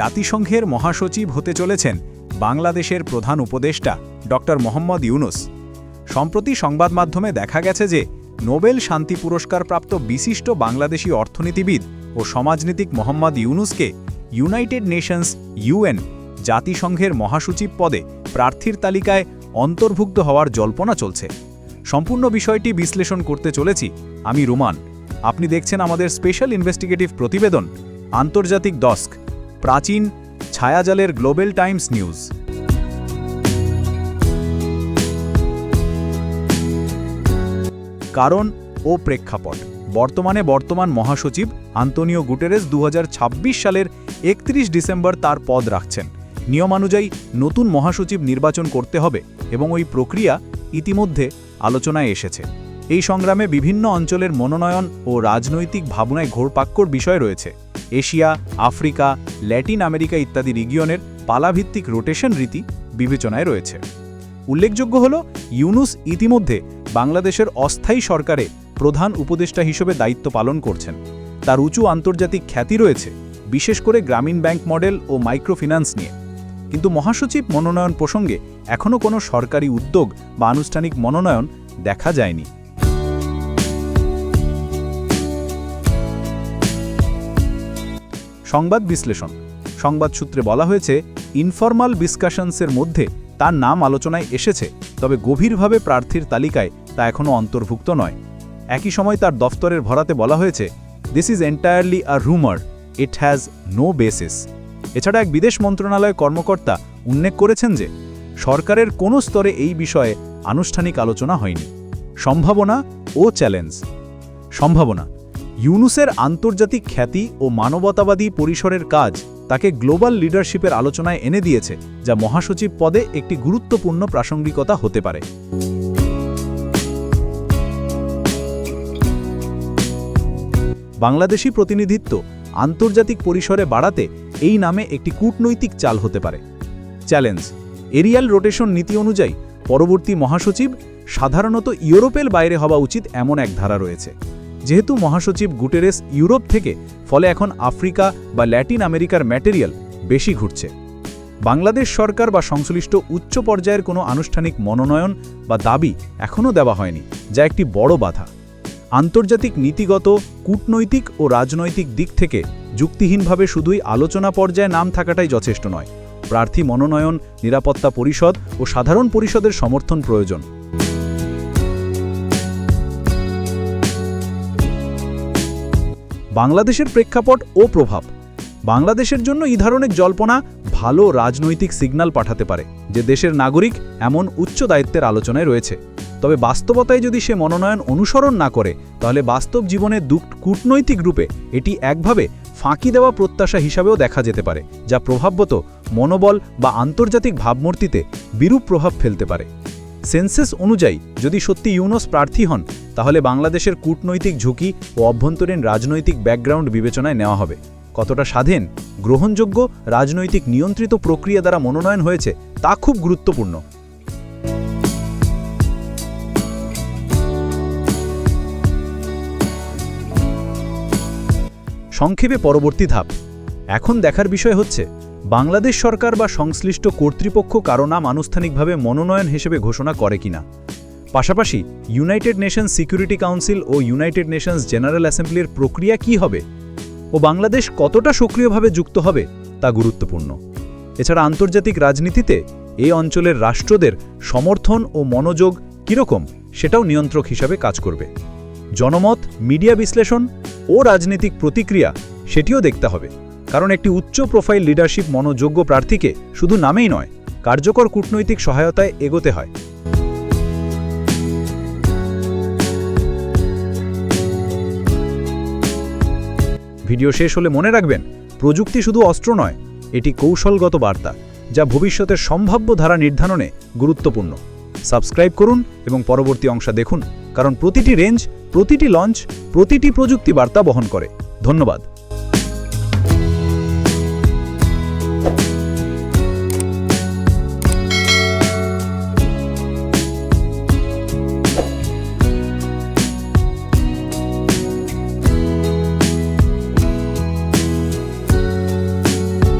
জাতিসংঘের মহাসচিব হতে চলেছেন বাংলাদেশের প্রধান উপদেষ্টা ড. মোহাম্মদ ইউনুস। সম্প্রতি সংবাদ মাধ্যমে দেখা গেছে যে, নোবেল শান্তি পুরস্কারপ্রাপ্ত বিশিষ্ট বাংলাদেশি অর্থনীতিবিদ ও সমাজনীতিক মোহাম্মদ ইউনুসকে ইউনাইটেড নেশনস ইউএন জাতিসংঘের মহাসচিব পদে প্রার্থীর তালিকায় অন্তর্ভুক্ত হওয়ার জল্পনা চলছে। সম্পূর্ণ বিষয়টি বিশ্লেষণ করতে চলেছি আমি রুমান। আপনি দেখছেন আমাদের স্পেশাল ইনভেস্টিগেটিভ প্রতিবেদন, আন্তর্জাতিক ডস্ক। প্রাচীন ছায়াজালের গ্লোবাল টাইমস নিউজ। কারণ ও প্রেক্ষাপট। বর্তমানে বর্তমান মহাসচিব আন্তোনিও গুটেরেস দু হাজার ছাব্বিশ সালের একত্রিশ ডিসেম্বর তার পদ রাখছেন। নিয়মানুযায়ী নতুন মহাসচিব নির্বাচন করতে হবে এবং ওই প্রক্রিয়া ইতিমধ্যে আলোচনায় এসেছে। এই সংগ্রামে বিভিন্ন অঞ্চলের মনোনয়ন ও রাজনৈতিক ভাবনায় ঘোরপাক্কর বিষয় রয়েছে। এশিয়া, আফ্রিকা, ল্যাটিন আমেরিকা ইত্যাদি রিগিয়নের পালাভিত্তিক রোটেশন রীতি বিবেচনায় রয়েছে। উল্লেখযোগ্য হল, ইউনুস ইতিমধ্যে বাংলাদেশের অস্থায়ী সরকারে প্রধান উপদেষ্টা হিসেবে দায়িত্ব পালন করছেন। তার উঁচু আন্তর্জাতিক খ্যাতি রয়েছে, বিশেষ করে গ্রামীণ ব্যাংক মডেল ও মাইক্রোফিন্যান্স নিয়ে। কিন্তু মহাসচিব মনোনয়ন প্রসঙ্গে এখনও কোনো সরকারি উদ্যোগ বা আনুষ্ঠানিক মনোনয়ন দেখা যায়নি। সংবাদ বিশ্লেষণ। সংবাদ সূত্রে বলা হয়েছে ইনফরমাল ডিসকাশনসের মধ্যে তার নাম আলোচনায় এসেছে, তবে গভীরভাবে প্রার্থীর তালিকায় তা এখনও অন্তর্ভুক্ত নয়। একই সময় তার দফতরের ভরাতে বলা হয়েছে দিস ইজ এন্টায়ারলি আ রুমার ইট হ্যাজ নো বেসিস এছাড়া এক বিদেশ মন্ত্রণালয় কর্মকর্তা উল্লেখ করেছেন যে, সরকারের কোনো স্তরে এই বিষয়ে আনুষ্ঠানিক আলোচনা হয়নি। সম্ভাবনা ও চ্যালেঞ্জ। সম্ভাবনা ইউনুসের আন্তর্জাতিক খ্যাতি ও মানবতাবাদী পরিসরের কাজ তাকে গ্লোবাল লিডারশিপের আলোচনায় এনে দিয়েছে, যা মহাসচিব পদে একটি গুরুত্বপূর্ণ প্রাসঙ্গিকতা হতে পারে। বাংলাদেশি প্রতিনিধিত্ব আন্তর্জাতিক পরিসরে বাড়াতে এই নামে একটি কূটনৈতিক চাল হতে পারে। চ্যালেঞ্জ, এরিয়াল রোটেশন নীতি অনুযায়ী পরবর্তী মহাসচিব সাধারণত ইউরোপের বাইরে হওয়া উচিত এমন এক ধারা রয়েছে। যেহেতু মহাসচিব গুটেরেস ইউরোপ থেকে, ফলে এখন আফ্রিকা বা ল্যাটিন আমেরিকার ম্যাটেরিয়াল বেশি ঘুরছে। বাংলাদেশ সরকার বা সংশ্লিষ্ট উচ্চ পর্যায়ের কোনো আনুষ্ঠানিক মনোনয়ন বা দাবি এখনও দেওয়া হয়নি, যা একটি বড় বাধা। আন্তর্জাতিক নীতিগত, কূটনৈতিক ও রাজনৈতিক দিক থেকে যুক্তিহীনভাবে শুধুই আলোচনা পর্যায়ে নাম থাকাটাই যথেষ্ট নয়। প্রার্থী মনোনয়ন, নিরাপত্তা পরিষদ ও সাধারণ পরিষদের সমর্থন প্রয়োজন। বাংলাদেশের প্রেক্ষাপট ও প্রভাব। বাংলাদেশের জন্য এই ধরনের জল্পনা ভালো রাজনৈতিক সিগন্যাল পাঠাতে পারে, যে দেশের নাগরিক এমন উচ্চ দায়িত্বের আলোচনায় রয়েছে। তবে বাস্তবতায় যদি সে মনোনয়ন অনুসরণ না করে, তাহলে বাস্তব জীবনে দুঃখ কূটনৈতিক রূপে এটি একভাবে ফাঁকি দেওয়া প্রত্যাশা হিসাবেও দেখা যেতে পারে, যা প্রভাববত মনোবল বা আন্তর্জাতিক ভাবমূর্তিতে বিরূপ প্রভাব ফেলতে পারে। সেন্সেস অনুযায়ী যদি সত্যি ইউনোস প্রার্থী হন তাহলে বাংলাদেশের কূটনৈতিক ঝুঁকি ও অভ্যন্তরীণ রাজনৈতিক ব্যাকগ্রাউন্ড বিবেচনায় নেওয়া হবে। কতটা স্বাধীন, গ্রহণযোগ্য, রাজনৈতিক নিয়ন্ত্রিত প্রক্রিয়া দ্বারা মনোনয়ন হয়েছে, তা খুব গুরুত্বপূর্ণ। সংক্ষেপে পরবর্তী ধাপ। এখন দেখার বিষয় হচ্ছে, বাংলাদেশ সরকার বা সংশ্লিষ্ট কর্তৃপক্ষ কারও নাম আনুষ্ঠানিকভাবে মনোনয়ন হিসেবে ঘোষণা করে কিনা। পাশাপাশি ইউনাইটেড নেশনস সিকিউরিটি কাউন্সিল ও ইউনাইটেড নেশনস জেনারেল অ্যাসেম্বলির প্রক্রিয়া কি হবে? ও বাংলাদেশ কতটা সক্রিয়ভাবে যুক্ত হবে তা গুরুত্বপূর্ণ। এছাড়া আন্তর্জাতিক রাজনীতিতে এই অঞ্চলের রাষ্ট্রদের সমর্থন ও মনোযোগ কীরকম সেটাও নিয়ন্ত্রক হিসাবে কাজ করবে। জনমত, মিডিয়া বিশ্লেষণ ও রাজনৈতিক প্রতিক্রিয়া সেটিও দেখতে হবে। কারণ একটি উচ্চ প্রোফাইল লিডারশিপ মনোযোগ্য প্রার্থীকে শুধু নামেই নয়, কার্যকর কূটনৈতিক সহায়তায় এগোতে হয়। ভিডিও শেষ হলে মনে রাখবেন, প্রযুক্তি শুধু অস্ত্র নয়, এটি কৌশলগত বার্তা, যা ভবিষ্যতের সম্ভাব্য ধারা নির্ধারণে গুরুত্বপূর্ণ। সাবস্ক্রাইব করুন এবং পরবর্তী অংশ দেখুন, কারণ প্রতিটি রেঞ্জ, প্রতিটি লঞ্চ, প্রতিটি প্রযুক্তি বার্তা বহন করে। ধন্যবাদ।